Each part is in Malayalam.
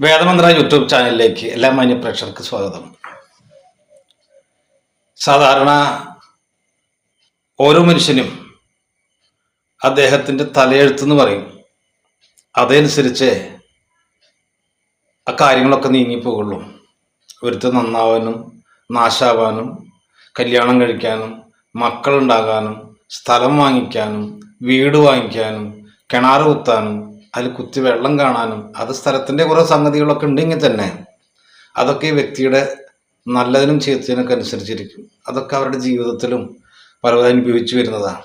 വേദമന്ത്ര യൂട്യൂബ് ചാനലിലേക്ക് എല്ലാ മാന്യ പ്രേക്ഷകർക്ക് സ്വാഗതം. സാധാരണ ഓരോ മനുഷ്യനും അദ്ദേഹത്തിന്റെ തലയെഴുത്തെന്ന് പറയും. അതനുസരിച്ച് ആ കാര്യങ്ങളൊക്കെ നീങ്ങിപ്പോകുള്ളൂ ഒരുത്ത് നന്നാവാനും നാശാവാനും കല്യാണം കഴിക്കാനും മക്കളുണ്ടാകാനും സ്ഥലം വാങ്ങിക്കാനും വീട് വാങ്ങിക്കാനും കിണാറ് കുത്താനും അതിൽ കുത്തി വെള്ളം കാണാനും അത് സ്ഥലത്തിന്റെ കുറേ സംഗതികളൊക്കെ ഉണ്ടെങ്കിൽ തന്നെ അതൊക്കെ ഈ വ്യക്തിയുടെ നല്ലതിനും ചീത്തതിനൊക്കെ അനുസരിച്ചിരിക്കും. അതൊക്കെ അവരുടെ ജീവിതത്തിലും പലതും അനുഭവിച്ചു വരുന്നതാണ്.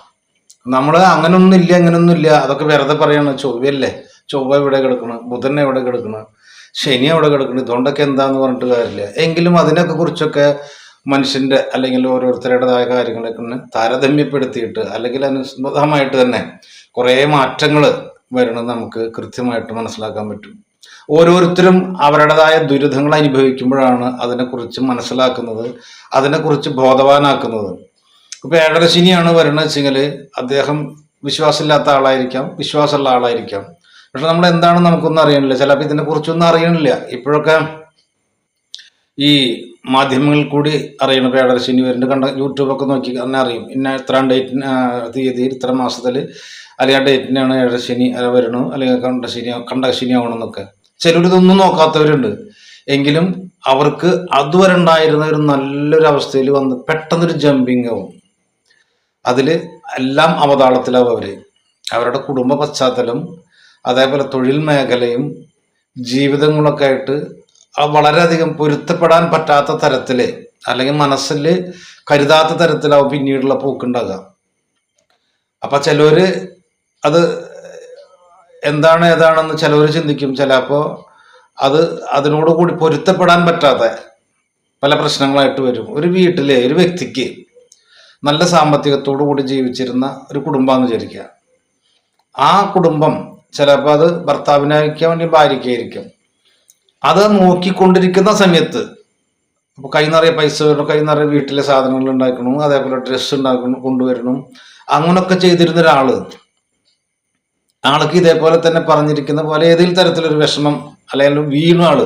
നമ്മൾ അങ്ങനൊന്നും ഇല്ല അങ്ങനൊന്നും ഇല്ല അതൊക്കെ വെറുതെ പറയണം ചൊവ്വയല്ലേ? ചൊവ്വ ഇവിടെ കിടക്കണം? ബുധൻ എവിടെ കിടക്കണം? ശനി എവിടെ കിടക്കണം? ഇതുകൊണ്ടൊക്കെ എന്താന്ന് പറഞ്ഞിട്ട് കാര്യമില്ല. എങ്കിലും അതിനൊക്കെ കുറിച്ചൊക്കെ മനുഷ്യന്റെ അല്ലെങ്കിൽ ഓരോരുത്തരുടേതായ കാര്യങ്ങളൊക്കെ താരതമ്യപ്പെടുത്തിയിട്ട് അല്ലെങ്കിൽ അനുസൃതമായിട്ട് തന്നെ കുറേ മാറ്റങ്ങൾ വരണം നമുക്ക് കൃത്യമായിട്ട് മനസ്സിലാക്കാൻ പറ്റും. ഓരോരുത്തരും അവരുടേതായ ദുരിതങ്ങൾ അനുഭവിക്കുമ്പോഴാണ് അതിനെക്കുറിച്ച് മനസ്സിലാക്കുന്നത് അതിനെക്കുറിച്ച് ബോധവാനാക്കുന്നത്. ഇപ്പൊ ഏഴരശിനിയാണ് വരുന്നത് വെച്ചെങ്കിൽ അദ്ദേഹം വിശ്വാസമില്ലാത്ത ആളായിരിക്കാം വിശ്വാസമുള്ള ആളായിരിക്കാം. പക്ഷെ നമ്മൾ എന്താണ് നമുക്കൊന്നും അറിയണില്ല. ചിലപ്പോൾ ഇതിനെ കുറിച്ചൊന്നും അറിയണില്ല. ഇപ്പോഴൊക്കെ ഈ മാധ്യമങ്ങളിൽ കൂടി അറിയണം. ഇപ്പോൾ ഏഴരശനി വരുന്നുണ്ട് കണ്ട യൂട്യൂബൊക്കെ നോക്കി തന്നെ അറിയും. ഇന്ന ഇത്ര ഡേറ്റിന് തീയതി ഇത്ര മാസത്തിൽ അല്ലെങ്കിൽ ആ ഡേറ്റിനാണ് ഏഴരശനി വരണു അല്ലെങ്കിൽ കണ്ട ശനി കണ്ട ശനി ആവണമെന്നൊക്കെ ചിലർ ഇതൊന്നും നോക്കാത്തവരുണ്ട്. എങ്കിലും അവർക്ക് അതുവരെ ഉണ്ടായിരുന്ന ഒരു നല്ലൊരു അവസ്ഥയിൽ വന്ന് പെട്ടെന്നൊരു ജമ്പിങ് ആവും. അതിൽ എല്ലാം അവതാളത്തിലാവും അവർ അവരുടെ കുടുംബ പശ്ചാത്തലം അതേപോലെ തൊഴിൽ മേഖലയും ജീവിതങ്ങളൊക്കെ ആയിട്ട് വളരെയധികം പൊരുത്തപ്പെടാൻ പറ്റാത്ത തരത്തിൽ അല്ലെങ്കിൽ മനസ്സിൽ കരുതാത്ത തരത്തിലാവും പിന്നീടുള്ള പോക്കുണ്ടാകുക അപ്പം ചിലവർ അത് എന്താണ് ഏതാണെന്ന് ചിലവർ ചിന്തിക്കും. ചിലപ്പോൾ അത് അതിനോട് കൂടി പൊരുത്തപ്പെടാൻ പറ്റാതെ പല പ്രശ്നങ്ങളായിട്ട് വരും. ഒരു വീട്ടിലെ ഒരു വ്യക്തിക്ക് നല്ല സാമ്പത്തികത്തോടു കൂടി ജീവിച്ചിരുന്ന ഒരു കുടുംബമാണെന്ന് വിചാരിക്കുക. ആ കുടുംബം ചിലപ്പോൾ അത് ഭർത്താവിനായിരിക്കാം അല്ലെങ്കിൽ ഭാര്യയ്ക്കായിരിക്കും. അത് നോക്കിക്കൊണ്ടിരിക്കുന്ന സമയത്ത് അപ്പോൾ കൈ നിറയെ പൈസ വരണം കൈ നിറയെ വീട്ടിലെ സാധനങ്ങൾ ഉണ്ടാക്കണം അതേപോലെ ഡ്രസ്സ് ഉണ്ടാക്കണം കൊണ്ടുവരണം അങ്ങനൊക്കെ ചെയ്തിരുന്ന ഒരാൾ ആൾക്ക് ഇതേപോലെ തന്നെ പറഞ്ഞിരിക്കുന്ന പോലെ ഏതെങ്കിലും തരത്തിലൊരു വിഷമം അല്ലെങ്കിൽ വീണു ആൾ.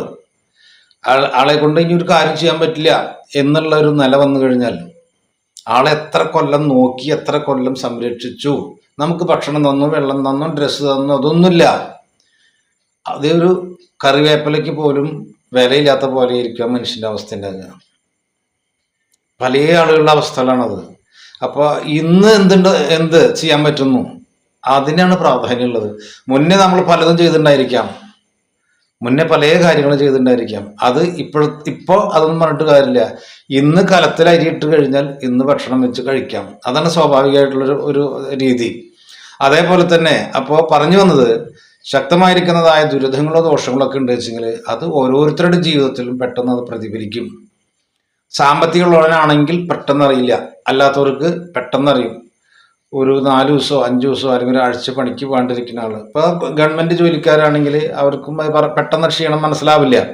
ആളെ കൊണ്ട് ഇനി ഒരു കാര്യം ചെയ്യാൻ പറ്റില്ല എന്നുള്ള ഒരു നില വന്നു കഴിഞ്ഞാൽ ആളെ എത്ര കൊല്ലം നോക്കി എത്ര കൊല്ലം സംരക്ഷിച്ചു. നമുക്ക് ഭക്ഷണം തന്നു വെള്ളം തന്നു ഡ്രസ്സ് തന്നു അതൊന്നുമില്ല. അതേ ഒരു കറിവേപ്പിലയ്ക്ക് പോലും വിലയില്ലാത്ത പോലെ ഇരിക്കുക മനുഷ്യന്റെ അവസ്ഥ പല ആളുകളുടെ അവസ്ഥകളാണത്. അപ്പോൾ ഇന്ന് എന്തുണ്ട് എന്ത് ചെയ്യാൻ പറ്റുന്നു? അതിനാണ് പ്രാധാന്യമുള്ളത് മുന്നേ നമ്മൾ പലതും ചെയ്തിട്ടുണ്ടായിരിക്കാം. മുന്നേ പല കാര്യങ്ങളും ചെയ്തിട്ടുണ്ടായിരിക്കാം. അത് ഇപ്പോൾ ഇപ്പോൾ അതൊന്നും പറഞ്ഞിട്ട് കാര്യമില്ല. ഇന്ന് കലത്തിൽ അരിയിട്ട് കഴിഞ്ഞാൽ ഇന്ന് ഭക്ഷണം വെച്ച് കഴിക്കാം. അതാണ് സ്വാഭാവികമായിട്ടുള്ളൊരു ഒരു രീതി. അതേപോലെ തന്നെ അപ്പോൾ പറഞ്ഞു വന്നത് ശക്തമായിരിക്കുന്നതായ ദുരിതങ്ങളോ ദോഷങ്ങളോ ഒക്കെ ഉണ്ട് വെച്ചെങ്കിൽ അത് ഓരോരുത്തരുടെ ജീവിതത്തിലും പെട്ടെന്ന് അത് പ്രതിഫലിക്കും. സാമ്പത്തികമുള്ളവനാണെങ്കിൽ പെട്ടെന്നറിയില്ല അല്ലാത്തവർക്ക് പെട്ടെന്ന് അറിയും. ഒരു നാല് ദിവസമോ അഞ്ച് ദിവസമോ അല്ലെങ്കിൽ ഒരാഴ്ച പണിക്ക് പോകാണ്ടിരിക്കുന്ന ആൾ ഇപ്പോൾ ഗവൺമെന്റ് ജോലിക്കാരാണെങ്കിൽ അവർക്കും പെട്ടെന്ന് ക്ഷീണം മനസ്സിലാവില്ല.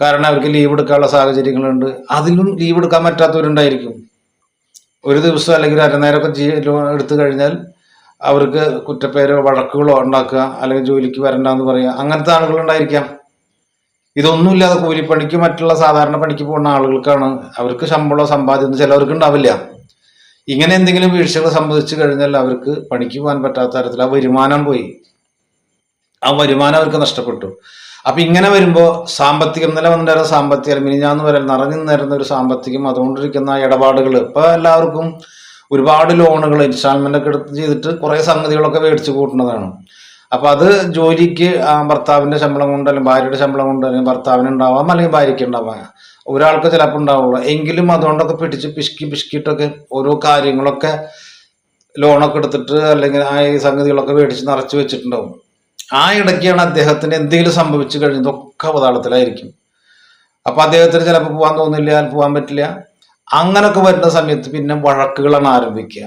കാരണം അവർക്ക് ലീവ് എടുക്കാനുള്ള സാഹചര്യങ്ങളുണ്ട്. അതിലും ലീവ് എടുക്കാൻ പറ്റാത്തവരുണ്ടായിരിക്കും. ഒരു ദിവസം അല്ലെങ്കിൽ അരനേരമൊക്കെ ജീ- എടുത്തു കഴിഞ്ഞാൽ അവർക്ക് കുറ്റപ്പേരോ വഴക്കുകളോ ഉണ്ടാക്കുക അല്ലെങ്കിൽ ജോലിക്ക് വരണ്ടെന്ന് പറയുക അങ്ങനത്തെ ആളുകളുണ്ടായിരിക്കാം ഇതൊന്നുമില്ലാതെ കൂലിപ്പണിക്ക് മറ്റുള്ള സാധാരണ പണിക്ക് പോകുന്ന ആളുകൾക്കാണ് അവർക്ക് ശമ്പളം സമ്പാദ്യം ചിലവർക്ക് ഉണ്ടാവില്ല. ഇങ്ങനെ എന്തെങ്കിലും വീഴ്ചകൾ സംഭവിച്ചു കഴിഞ്ഞാൽ അവർക്ക് പണിക്ക് പോകാൻ പറ്റാത്ത തരത്തിൽ ആ വരുമാനം പോയി. ആ വരുമാനം അവർക്ക് നഷ്ടപ്പെട്ടു. അപ്പൊ ഇങ്ങനെ വരുമ്പോൾ സാമ്പത്തികം ഇന്നലെ വന്നിട്ടുള്ള സാമ്പത്തികം മിനിഞ്ഞാന്ന് വരൽ നിറഞ്ഞു നിന്നിരുന്ന ഒരു സാമ്പത്തികം അതുകൊണ്ടിരിക്കുന്ന ഇടപാടുകൾ ഇപ്പൊ എല്ലാവർക്കും ഒരുപാട് ലോണുകൾ ഇൻസ്റ്റാൾമെന്റ് ഒക്കെ എടുത്ത് ചെയ്തിട്ട് കുറെ സംഗതികളൊക്കെ മേടിച്ചു കൂട്ടുന്നതാണ്. അപ്പൊ അത് ജോലിക്ക് ഭർത്താവിന്റെ ശമ്പളം കൊണ്ട് അല്ലെങ്കിൽ ഭാര്യയുടെ ശമ്പളം കൊണ്ട് അല്ലെങ്കിൽ ഭർത്താവിന് ഉണ്ടാവാം അല്ലെങ്കിൽ ഭാര്യയ്ക്ക് ഉണ്ടാവാം. ഒരാൾക്ക് ചിലപ്പോൾ ഉണ്ടാവുള്ളൂ. എങ്കിലും അതുകൊണ്ടൊക്കെ പിടിച്ച് പിശുക്കി പിശുക്കിയിട്ടൊക്കെ ഓരോ കാര്യങ്ങളൊക്കെ ലോണൊക്കെ എടുത്തിട്ട് അല്ലെങ്കിൽ ആ ഈ സംഗതികളൊക്കെ മേടിച്ച് നിറച്ച് വെച്ചിട്ടുണ്ടാവും. ആ ഇടയ്ക്കാണ് അദ്ദേഹത്തിന് എന്തെങ്കിലും സംഭവിച്ചു കഴിഞ്ഞതൊക്കെ അവതാളത്തിലായിരിക്കും അപ്പൊ അദ്ദേഹത്തിന് ചിലപ്പോൾ പോകാൻ തോന്നില്ല പോകാൻ പറ്റില്ല. അങ്ങനൊക്കെ വരുന്ന സമയത്ത് പിന്നെ വഴക്കുകളാണ് ആരംഭിക്കുക.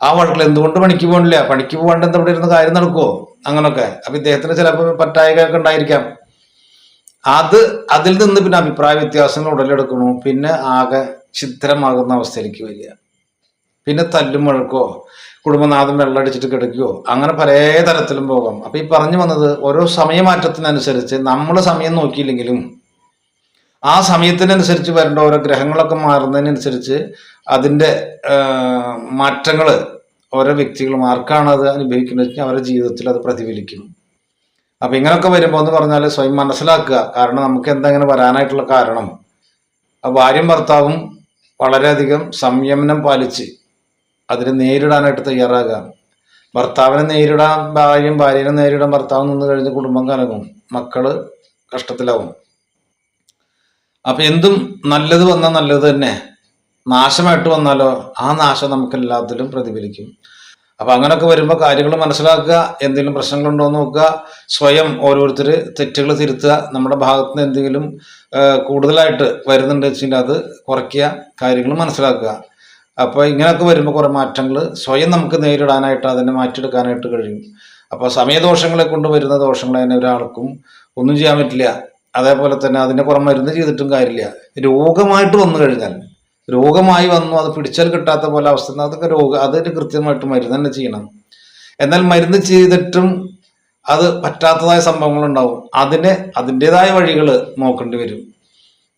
ആ വഴക്കിൽ എന്തുകൊണ്ട് പണിക്ക് പോകണില്ല പണിക്ക് പോകാണ്ട് എന്താ ഇവിടെ ഇരുന്ന് കാര്യം നടക്കുമോ അങ്ങനൊക്കെ. അപ്പൊ ഇദ്ദേഹത്തിന് ചിലപ്പോൾ പറ്റായകൊക്കെ ഉണ്ടായിരിക്കാം. അത് അതിൽ നിന്ന് പിന്നെ അഭിപ്രായ വ്യത്യാസങ്ങൾ ഉടലെടുക്കണു. പിന്നെ ആകെ ചിത്രമാകുന്ന അവസ്ഥയിലേക്ക് വരിക. പിന്നെ തല്ലും മുഴക്കോ കുടുംബനാഥൻ വെള്ളടിച്ചിട്ട് കിടക്കുകയോ അങ്ങനെ പല തരത്തിലും പോകാം. അപ്പം ഈ പറഞ്ഞു വന്നത് ഓരോ സമയമാറ്റത്തിനനുസരിച്ച് നമ്മൾ സമയം നോക്കിയില്ലെങ്കിലും ആ സമയത്തിനനുസരിച്ച് വരേണ്ട ഓരോ ഗ്രഹങ്ങളൊക്കെ മാറുന്നതിനനുസരിച്ച് അതിന്റെ മാറ്റങ്ങൾ ഓരോ വ്യക്തികളും ആർക്കാണ് അത് അനുഭവിക്കുന്നത് അവരുടെ ജീവിതത്തിൽ അത് പ്രതിഫലിക്കും. അപ്പൊ ഇങ്ങനെയൊക്കെ വരുമ്പോൾ എന്ന് പറഞ്ഞാൽ സ്വയം മനസ്സിലാക്കുക. കാരണം നമുക്ക് എന്താ വരാനായിട്ടുള്ള കാരണം. ആ ഭാര്യയും ഭർത്താവും വളരെയധികം സംയമനം പാലിച്ച് അതിനെ നേരിടാനായിട്ട് തയ്യാറാകുക ഭർത്താവിനെ നേരിടാൻ ഭാര്യയും ഭാര്യനെ നേരിടാൻ ഭർത്താവ് നിന്ന് കഴിഞ്ഞ് കുടുംബം കലങ്ങും. മക്കൾ കഷ്ടത്തിലാവും. അപ്പൊ എന്തും നല്ലത് വന്നാൽ നല്ലത് തന്നെ. നാശമായിട്ട് വന്നാലോ ആ നാശം നമുക്ക് എല്ലാത്തിലും പ്രതിഫലിക്കും. അപ്പൊ അങ്ങനെയൊക്കെ വരുമ്പോൾ കാര്യങ്ങൾ മനസ്സിലാക്കുക എന്തെങ്കിലും പ്രശ്നങ്ങളുണ്ടോ എന്ന് നോക്കുക സ്വയം ഓരോരുത്തർ തെറ്റുകൾ തിരുത്തുക നമ്മുടെ ഭാഗത്ത് നിന്ന് എന്തെങ്കിലും കൂടുതലായിട്ട് വരുന്നുണ്ട് വെച്ചാൽ അത് കുറയ്ക്കുക കാര്യങ്ങൾ മനസ്സിലാക്കുക. അപ്പോൾ ഇങ്ങനെയൊക്കെ വരുമ്പോൾ കുറേ മാറ്റങ്ങൾ സ്വയം നമുക്ക് നേരിടാനായിട്ട് അതിനെ മാറ്റിയെടുക്കാനായിട്ട് കഴിയും. അപ്പോൾ സമയദോഷങ്ങളെ കൊണ്ട് വരുന്ന ദോഷങ്ങൾ തന്നെ ഒരാൾക്കും ഒന്നും ചെയ്യാൻ പറ്റില്ല. അതേപോലെ തന്നെ അതിനെ പുറം മരുന്ന് ചെയ്തിട്ടും കാര്യമില്ല. രോഗമായിട്ട് വന്നു കഴിഞ്ഞാൽ രോഗമായി വന്നു അത് പിടിച്ചാൽ കിട്ടാത്ത പോലെ അവസ്ഥ അതൊക്കെ രോഗം അതിന് കൃത്യമായിട്ട് മരുന്ന് തന്നെ ചെയ്യണം. എന്നാൽ മരുന്ന് ചെയ്തിട്ടും അത് പറ്റാത്തതായ സംഭവങ്ങൾ ഉണ്ടാവും അതിന് അതിന്റെതായ വഴികൾ നോക്കേണ്ടി വരും.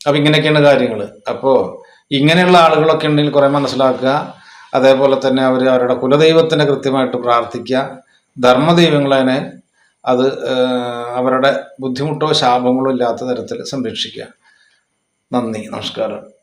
അപ്പൊ ഇങ്ങനെയൊക്കെയാണ് കാര്യങ്ങൾ അപ്പോൾ ഇങ്ങനെയുള്ള ആളുകളൊക്കെ ഉണ്ടെങ്കിൽ കുറേ മനസ്സിലാക്കുക. അതേപോലെ തന്നെ അവർ അവരുടെ കുലദൈവത്തിനെ കൃത്യമായിട്ട് പ്രാർത്ഥിക്കുക. ധർമ്മദൈവങ്ങളതിനെ അത് അവരുടെ ബുദ്ധിമുട്ടോ ശാപങ്ങളോ ഇല്ലാത്ത തരത്തിൽ സംരക്ഷിക്കുക. നന്ദി. നമസ്കാരം.